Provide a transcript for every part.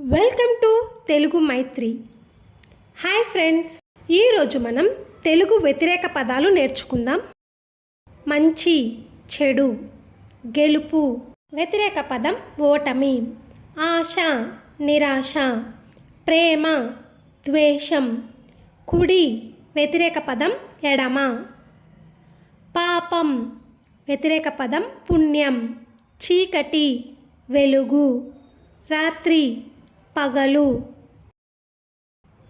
Welcome to Telugu Maitri. Hi friends ఈరోజు మనం తెలుగు వ్యతిరేక పదాలు నేర్చుకుందాం. మంచి చెడు గెలుపు. వ్యతిరేక పదం ఓటమి. ఆశ నిరాశ. ప్రేమ ద్వేషం. కుడి వ్యతిరేక పదం ఎడమ. పాపం వ్యతిరేక పదం పుణ్యం. చీకటి వెలుగు. రాత్రి పగలు.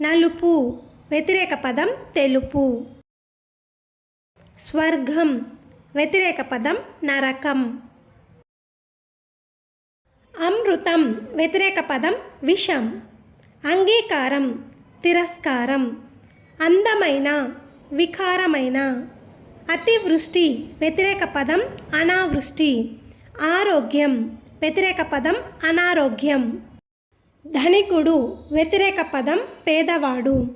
నలుపు. వ్యతిరేక పదం తెలుపు. స్వర్గం. వ్యతిరేక పదం నరకం. అమృతం. వ్యతిరేక పదం విషం. అంగీకారం. తిరస్కారం. అందమైన. వికారమైన. అతివృష్టి. వ్యతిరేక పదం అనావృష్టి. ఆరోగ్యం. వ్యతిరేక పదం అనారోగ్యం. ధనికుడు వ్యతిరేక పదం పేదవాడు.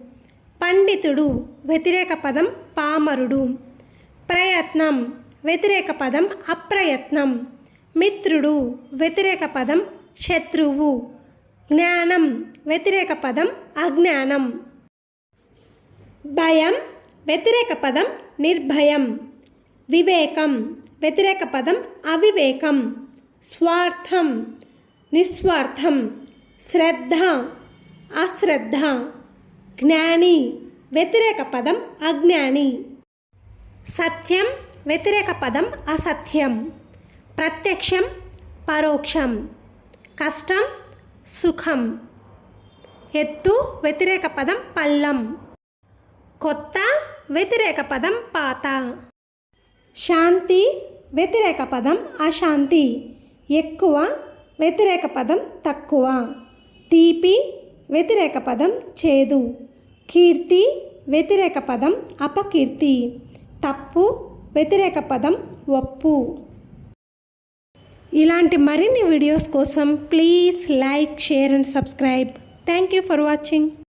పండితుడు వ్యతిరేక పదం పామరుడు. ప్రయత్నం వ్యతిరేక పదం అప్రయత్నం. మిత్రుడు వ్యతిరేక పదం శత్రువు. జ్ఞానం వ్యతిరేక పదం అజ్ఞానం. భయం వ్యతిరేక పదం నిర్భయం. వివేకం వ్యతిరేక పదం అవివేకం. స్వార్థం నిస్వార్థం శ్రద్ధ అశ్రద్ధ జ్ఞాని వ్యతిరేక పదం అజ్ఞాని. సత్యం వ్యతిరేక పదం అసత్యం. ప్రత్యక్షం పరోక్షం. కష్టం సుఖం. ఎత్తు వ్యతిరేక పదం పల్లం. కొత్త వ్యతిరేక పదం పాత. శాంతి వ్యతిరేక పదం అశాంతి. ఎక్కువ వ్యతిరేక పదం తక్కువ. తీపి వ్యతిరేక పదం చేదు. కీర్తి వ్యతిరేక పదం అపకీర్తి. తప్పు వ్యతిరేక పదం ఒప్పు. ఇలాంటి మరిన్ని వీడియోస్ కోసం please like share and subscribe. Thank you for watching.